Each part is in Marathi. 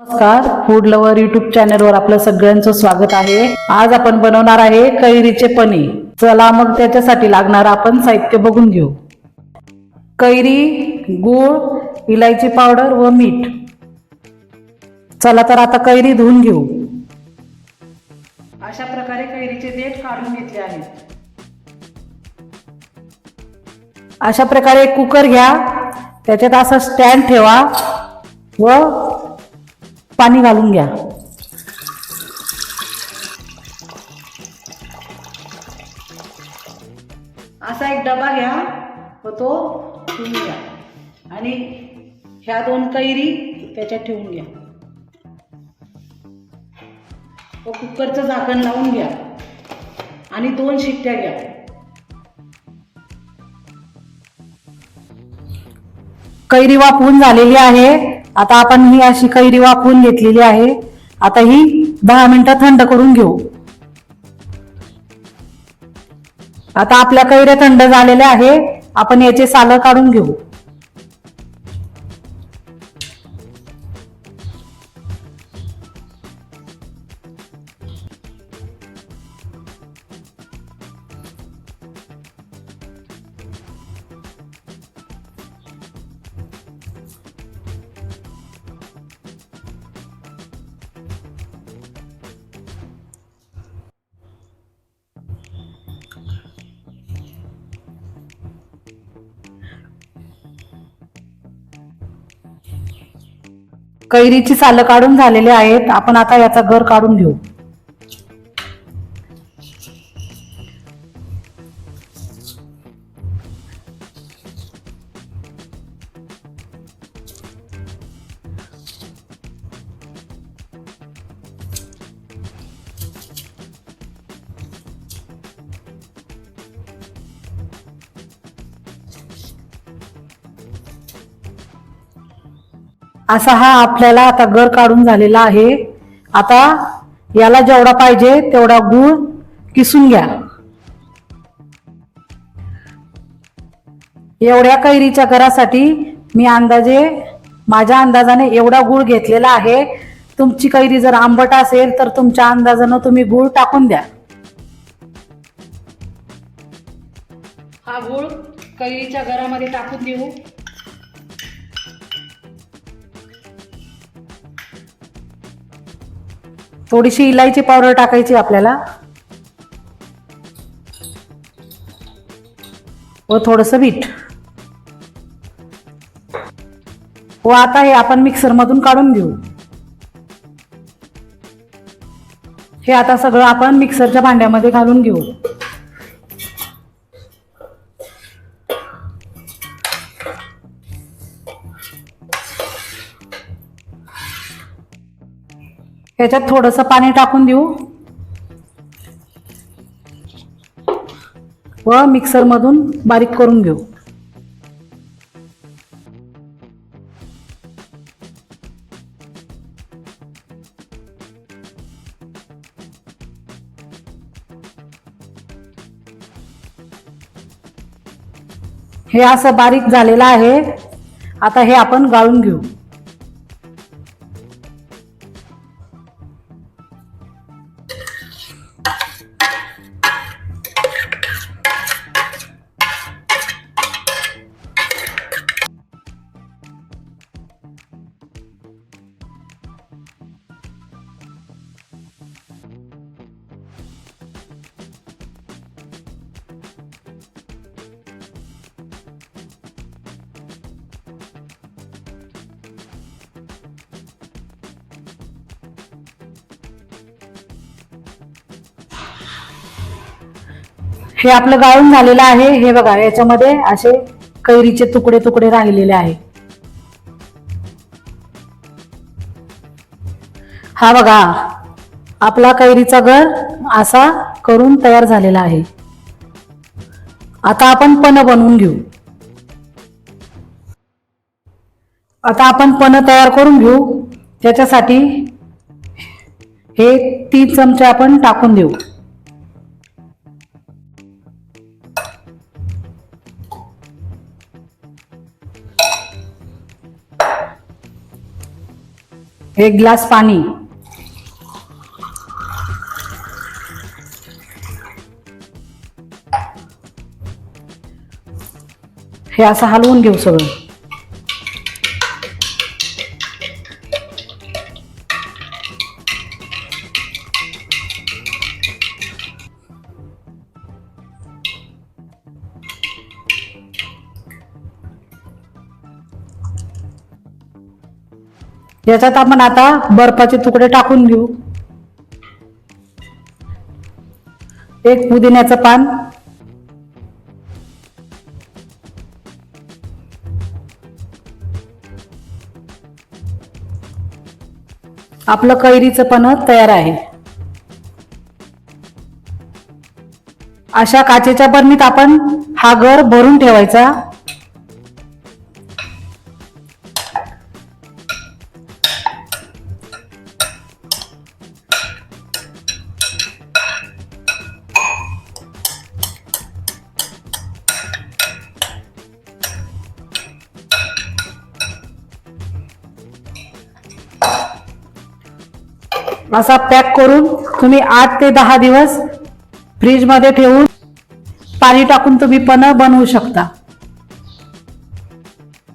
नमस्कार फूड लवर युट्यूब चॅनलवर आपलं सगळ्यांचं स्वागत आहे. आज आपण बनवणार आहे कैरीचे पनीर. चला मग त्याच्यासाठी लागणार आपण साहित्य बघून घेऊ. कैरी गूळ इलायची पावडर व मीठ. चला तर आता कैरी धुवून घेऊ. अशा प्रकारे कैरीचे देठ काढून घेतले आहेत अशा प्रकारे कुकर घ्या. त्याच्यात असं स्टँड ठेवा व पाणी घालून घ्या. असा एक डबा घ्या व तो ठेवून घ्या. आणि ह्या दोन कैरी त्याच्यात ठेवून घ्या. व कुकरचं झाकण लावून घ्या. आणि दोन शिट्ट्या घ्या. कैरी वापरून झालेली आहे. आता आपण ही अशी कैरी वाफवून घेतलेली आहे. आता ही दहा मिनिटं थंड करून घेऊ. आता आपल्या कैऱ्या थंड झालेल्या आहे. आपण याचे सालं काढून घेऊ. कैरीची सालं काढून झालेली आहेत. आपण आता याचा घर काढून घेऊ. असा हा आपल्याला आता गर काढून झालेला आहे. आता याला जेवढा पाहिजे तेवढा गूळ किसून घ्या. एवढ्या कैरीच्या घरासाठी मी अंदाजे माझ्या अंदाजाने एवढा गूळ घेतलेला आहे. तुमची कैरी जर आंबट असेल तर तुमच्या अंदाजानं तुम्ही गूळ टाकून द्या. हा गूळ कैरीच्या घरामध्ये टाकून देऊ. थोडीशी इलायची पावडर टाकायची आपल्याला. व थोडस बीट व आता हे आपण मिक्सर मधून काढून घेऊ. हे आता सगळं आपण मिक्सरच्या भांड्यामध्ये घालून घेऊ. ह्याच्यात थोडस पाणी टाकून देऊ. व मिक्सर मधून बारीक करून घेऊ. हे असं बारीक झालेलं आहे. आता हे आपण गाळून घेऊ. हे आपलं गाळून झालेलं आहे. हे बघा याच्यामध्ये असे कैरीचे तुकडे तुकडे राहिलेले आहे हा बघा आपला कैरीचा घर असा करून तयार झालेला आहे. आता आपण पन बनवून घेऊ. आता आपण पन तयार करून घेऊ. त्याच्यासाठी हे तीन चमचे आपण टाकून देऊ. एक ग्लास पाणी. हे असं हलवून घेऊ सगळं. याच्यात आपण आता बर्फाचे तुकडे टाकून घेऊ. एक पुदिन्याचं पान. आपलं कैरीचं पण तयार आहे. अशा काचेच्या बरणीत आपण हा घर भरून ठेवायचा. असा पॅक करून तुम्ही आठ ते दहा दिवस फ्रीजमध्ये ठेवून पाणी टाकून तुम्ही पण बनवू शकता.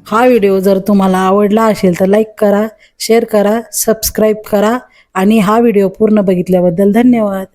हा व्हिडिओ जर तुम्हाला आवडला असेल तर लाईक करा शेअर करा सबस्क्राईब करा आणि हा व्हिडिओ पूर्ण बघितल्याबद्दल धन्यवाद.